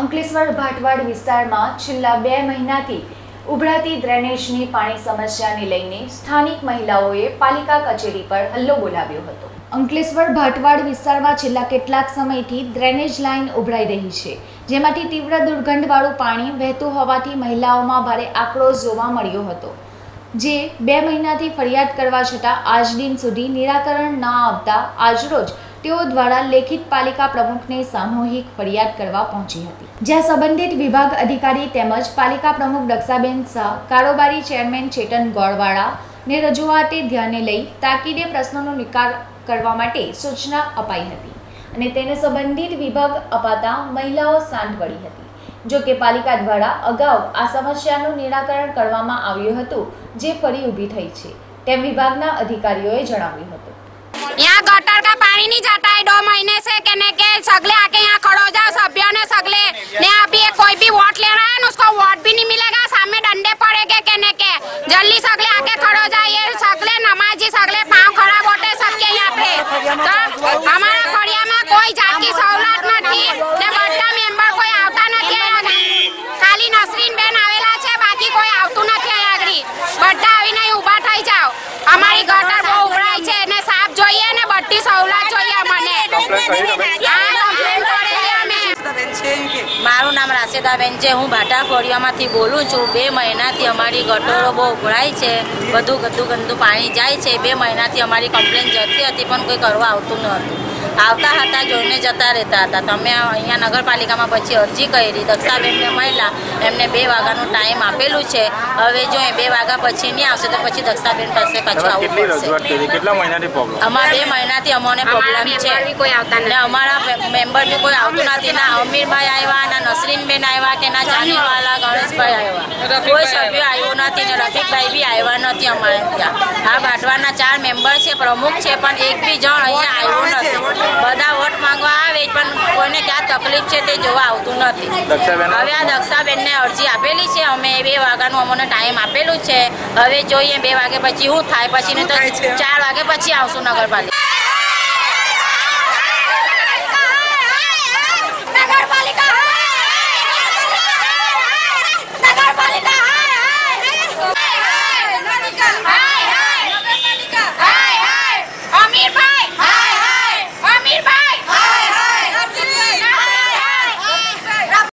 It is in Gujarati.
અંકલેશ્વર ભાટવાડ વિસ્તારમાં છેલ્લા બે મહિનાથી ઉભરાતી ડ્રેનેજની પાણી સમસ્યાને લઈને સ્થાનિક મહિલાઓએ પાલિકા કચેરી પર હલ્લો બોલાવ્યો હતો. અંકલેશ્વર ભાટવાડ વિસ્તારમાં છેલ્લા કેટલાક સમયથી ડ્રેનેજ લાઇન ઉભરાઈ રહી છે, જેમાંથી તીવ્ર દુર્ગંધવાળું પાણી વહેતું હોવાથી મહિલાઓમાં ભારે આક્રોશ જોવા મળ્યો હતો, જે બે મહિનાથી ફરિયાદ કરવા છતાં આજ દિન સુધી નિરાકરણ ન આવતા આજરોજ તેઓ દ્વારા લેખિત પાલિકા પ્રમુખને સામૂહિક ફરિયાદ કરવા પહોંચી હતી. જ્યાં સંબંધિત વિભાગ અધિકારી તેમજ પાલિકા પ્રમુખ દક્ષાબેન શાહ, કારોબારી ચેરમેન ચેતન ગોળવાળા ને રજૂઆતે ધ્યાને લઈ તાકીદે પ્રશ્નોનો નિકાલ કરવા માટે સૂચના અપાઈ હતી અને તેને સંબંધિત વિભાગ અપાતા મહિલાઓ શાંત પડી હતી. જો કે પાલિકા દ્વારા અગાઉ આ સમસ્યાનું નિરાકરણ કરવામાં આવ્યું હતું, જે ફરી ઊભી થઈ છે, તેમ વિભાગના અધિકારીઓએ જણાવ્યું હતું. गटर का पानी नहीं जाता है दो महीने से कहने के सगले आके यहाँ खड़ो जाओ सभ्यों ने सगले ने अभी ये कोई भी वोट ले रहा है ना उसको वोट भी नहीं मिलेगा सामने डंडे पड़ेंगे कहने के जल्दी सगले आके खड़ो जाओ ये सगले नमाजी सगले पाँव खराब होते सबके यहाँ पे तो हमारा फड़िया में कोई जात की सहुलत નથી ને બધા મેમ્બર કોઈ આવતા નથી અહીંયા ખાલી નસરીન બેન આવેલા છે બાકી કોઈ આવતું નથી અહીંયા આગળ બધા આવીને અહીં ઊભા થઈ જાઓ અમારી ગટર મારું નામ રાશેદાબેન છે. હું ભાટા ફોડિયામાંથી બોલું છું. બે મહિનાથી અમારી ગટરો બહુ ઉભરાય છે. બધું ગંદુ ગંદુ પાણી જાય છે. બે મહિનાથી અમારી કમ્પ્લેન જતી હતી, પણ કોઈ કરવા આવતું ન હતું. આવતા હતા જોઈને જતા રહેતા હતા. તમે અહીંયા નગરપાલિકામાં પછી અરજી કરી. દક્ષાબેનને મહિલા એમને બે વાગ્યાનું ટાઈમ આપેલું છે. હવે જો એ બે વાગ્યા પછી નહીં આવશે તો પછી દક્ષાબેન પાસે પાછું આવવું પડશે. અમારા બે મહિનાથી અમને પ્રોબ્લેમ છે. ને અમારા મેમ્બર બી કોઈ આવતું નથી. ના અમીરભાઈ આવ્યા ના નસરીનબેન આવ્યા કે ના જાનીવાલા ગણેશભાઈ આવ્યા. કોઈ સભ્ય આવ્યો નથી ને રફીકભાઈ બી આવ્યા નથી અમારે ત્યાં. આ ભાટવાના ચાર મેમ્બર છે પ્રમુખ છે પણ એક બી જણ અહીંયા આવ્યું નથી. બધા વોટ માંગવા આવે પણ કોઈને ક્યાં તકલીફ છે તે જોવા આવતું નથી. હવે આ દક્ષાબેનને અરજી આપેલી છે અમે બે વાગ્યાનું અમને ટાઈમ આપેલું છે. હવે જોઈએ બે વાગે પછી શું થાય પછી તો ચાર વાગે પછી આવશું નગરપાલિકા.